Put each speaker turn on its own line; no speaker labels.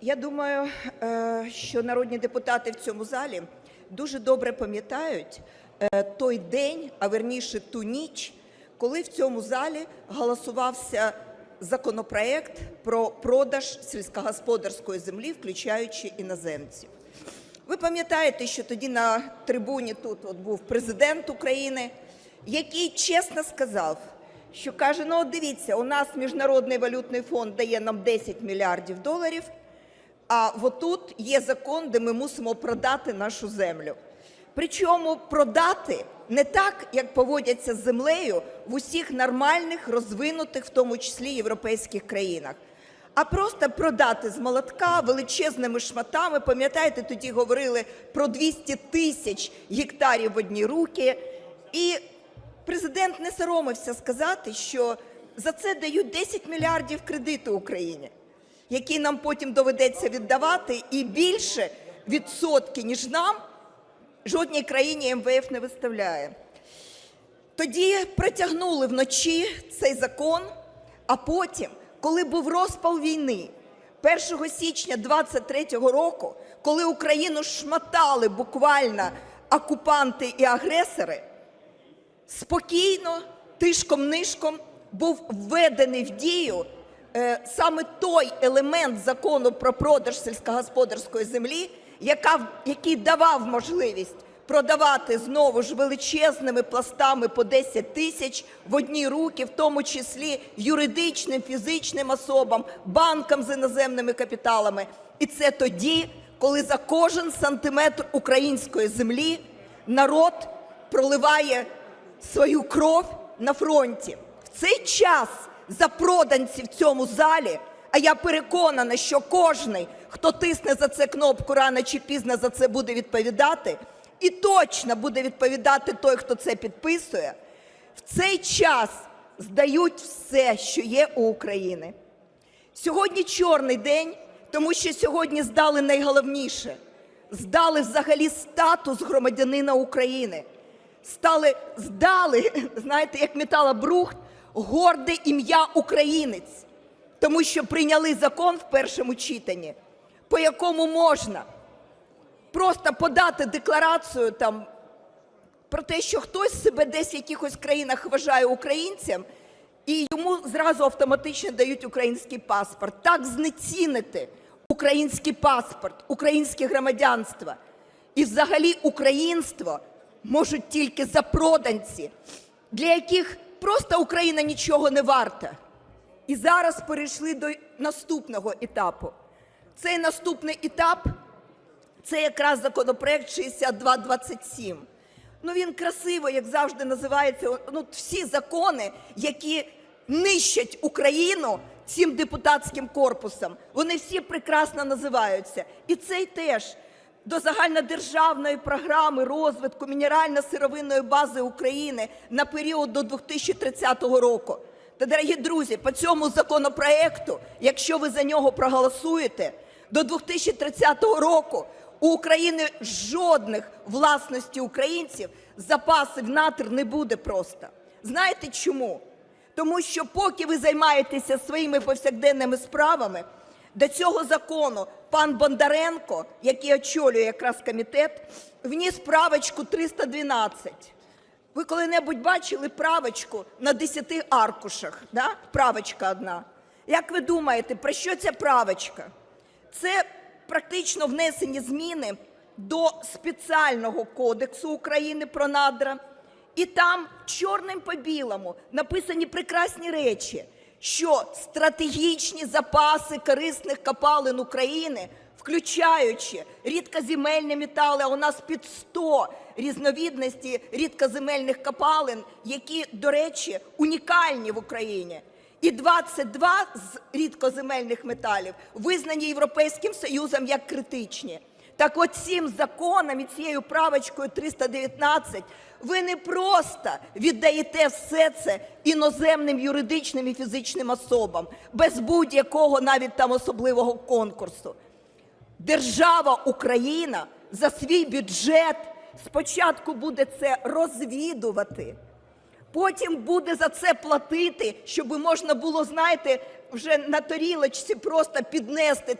Я думаю, е, що народні депутати в цьому залі дуже добре пам'ятають е, той день, а верніше ту ніч, коли в цьому залі голосувався законопроект про продаж сільськогосподарської землі, включаючи іноземців. Ви пам'ятаєте, що тоді на трибуні тут от був президент України, який чесно сказав, що каже: ну от дивіться, у нас Міжнародний валютний фонд дає нам 10 мільярдів доларів, а отут є закон, де ми мусимо продати нашу землю. Причому продати не так, як поводяться з землею в усіх нормальних, розвинутих, в тому числі європейських країнах а просто продати з молотка величезними шматами. Пам'ятаєте, тоді говорили про 200 тисяч гектарів в одні руки. І президент не соромився сказати, що за це дають 10 мільярдів кредиту Україні, які нам потім доведеться віддавати, і більше відсотки, ніж нам, жодній країні МВФ не виставляє. Тоді протягнули вночі цей закон, а потім, коли був розпал війни, 1 січня 23-го року, коли Україну шматали буквально окупанти і агресори, спокійно, тишком-нишком був введений в дію саме той елемент закону про продаж сільськогосподарської землі, яка, який давав можливість продавати знову ж величезними пластами по 10 тисяч в одні руки, в тому числі юридичним, фізичним особам, банкам з іноземними капіталами. І це тоді, коли за кожен сантиметр української землі народ проливає свою кров на фронті. В цей час запроданці в цьому залі, а я переконана, що кожний, хто тисне за це кнопку, рано чи пізно за це буде відповідати, і точно буде відповідати той, хто це підписує, в цей час здають все, що є у України. Сьогодні чорний день, тому що сьогодні здали найголовніше здали взагалі статус громадянина України. Стали, здали, знаєте, як металобрухт, горде ім'я українець, тому що прийняли закон в першому читанні, по якому можна просто подати декларацію там про те, що хтось себе десь в якихось країнах вважає українцем, і йому зразу автоматично дають український паспорт. Так знецінити український паспорт, українське громадянство і взагалі українство можуть тільки запроданці, для яких просто Україна нічого не варта. І зараз перейшли до наступного етапу. Цей наступний етап це якраз законопроект 6227. Ну він красиво, як завжди, називається. Ну, всі закони, які нищать Україну цим депутатським корпусом, вони всі прекрасно називаються. І цей теж до загальнодержавної програми розвитку мінерально-сировинної бази України на період до 2030 року. Та, дорогі друзі, по цьому законопроекту, якщо ви за нього проголосуєте, до 2030 року у України жодних власності українців запасів надр не буде просто. Знаєте чому? Тому що поки ви займаєтеся своїми повсякденними справами, до цього закону пан Бондаренко, який очолює якраз комітет, вніс правочку 312. Ви коли-небудь бачили правочку на 10 аркушах? Да? Правочка одна. Як ви думаєте, про що ця правочка? Це практично внесені зміни до спеціального кодексу України про надра. І там чорним по білому написані прекрасні речі, що стратегічні запаси корисних копалин України, включаючи рідкоземельні метали, а у нас під 100 різновідності рідкоземельних копалин, які, до речі, унікальні в Україні. І 22 з рідкоземельних металів визнані Європейським Союзом як критичні. Так от цим законом і цією правочкою 319 ви не просто віддаєте все це іноземним юридичним і фізичним особам без будь-якого навіть там особливого конкурсу. Держава Україна за свій бюджет спочатку буде це розвідувати, потім буде за це платити, щоб можна було, знаєте, вже на тарілочці просто піднести